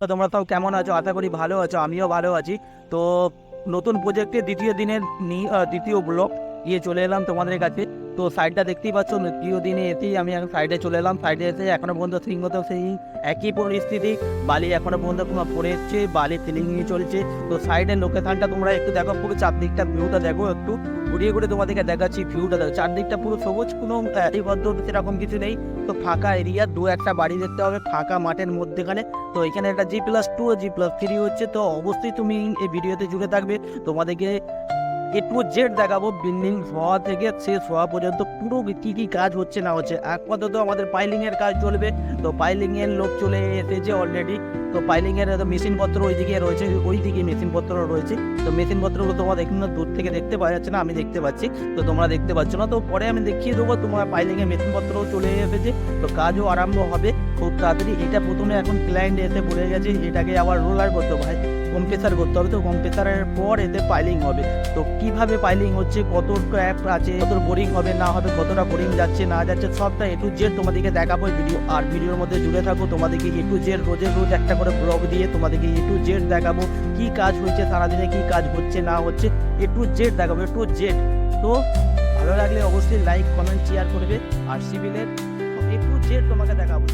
তো তোমরা তাও কেমন আছো? আশা করি ভালো আছো, আমিও ভালো আছি। তো নতুন প্রজেক্টের দ্বিতীয় দিনের দ্বিতীয় ব্লক গিয়ে চলে এলাম তোমাদের কাছে। তো সাইডটা দেখতেই পাচ্ছ দ্বিতীয় দিনে এসেই আমি সাইডে চলে এলাম। সাইডে এসে এখনও পর্যন্ত সিংহত সেই একই পরিস্থিতি। বালি এখনও পর্যন্ত তোমার পড়ে এসছে, বালি ফিলিং নিয়ে চলছে। তো সাইডের লোকেশনটা তোমরা একটু দেখো, পুরো চারদিকটা ভিউটা দেখো একটু। ঘুরিয়ে ঘুরে তোমাদেরকে দেখাচ্ছি ভিউটা দেখো। চারদিকটা পুরো সবুজ, কোনো বদ্ধ সেরকম কিছু নেই। তো ফাঁকা এরিয়া দু একটা বাড়ি দেখতে হবে, ফাঁকা মাঠের মধ্যেখানে। তো এখানে একটা G plus two G plus three হচ্ছে। তো অবশ্যই তুমি এই ভিডিওতে জুড়ে থাকবে। তোমাদেরকে এ টু জেড দেখাবো, বিল্ডিং হওয়া থেকে শেষ হওয়া পর্যন্ত পুরো কি কি কাজ হচ্ছে না হচ্ছে। আপাতত আমাদের পাইলিংয়ের কাজ চলবে, তো পাইলিংয়ের লোক চলে এসেছে অলরেডি তো পাইলিংয়ের এর মেশিন পত্র ওইদিকে রয়েছে, ওইদিকে মেশিন পত্র রয়েছে, তো মেশিনপত্রগুলো তোমরা এখানে দূর থেকে দেখতে পাওয়া যাচ্ছে না, আমি দেখতে পাচ্ছি, তো তোমরা দেখতে পাচ্ছ না, তো পরে আমি দেখিয়ে দেবো, তোমার পাইলিংয়ের এর মেশিন পত্রও চলে এসেছে, তো কাজও আরম্ভ হবে, খুব তাড়াতাড়ি, এটা প্রথমে এখন ক্লায়েন্ট এসে বলে গেছে, এটাকে আবার রোলার করতে হবে। কম্প্রেসার করতে হবে। তো কম্প্রেসারের পর এতে পাইলিং হবে। তো কীভাবে পাইলিং হচ্ছে? কত ট্যাপ আছে? কত বোরিং হবে? না হবে, কতটা বোরিং যাচ্ছে? না যাচ্ছে? সবটা এ টু জেড তোমাদেরকে দেখাবো ভিডিও আর ভিডিওর মধ্যে জুড়ে থাকো। তোমাদেরকে এ টু জেড রোজের রোজ একটা করে ব্লগ দিয়ে তোমাদেরকে এ টু জেড দেখাবো। কি কাজ হচ্ছে? সারাদিনে কি কাজ হচ্ছে? না হচ্ছে? এ টু জেড দেখাবো। এ টু জেড তো ভালো লাগলে অবশ্যই লাইক কমেন্ট শেয়ার করবে। আর সিভিলের এ টু জেড তোমাকে দেখাবো।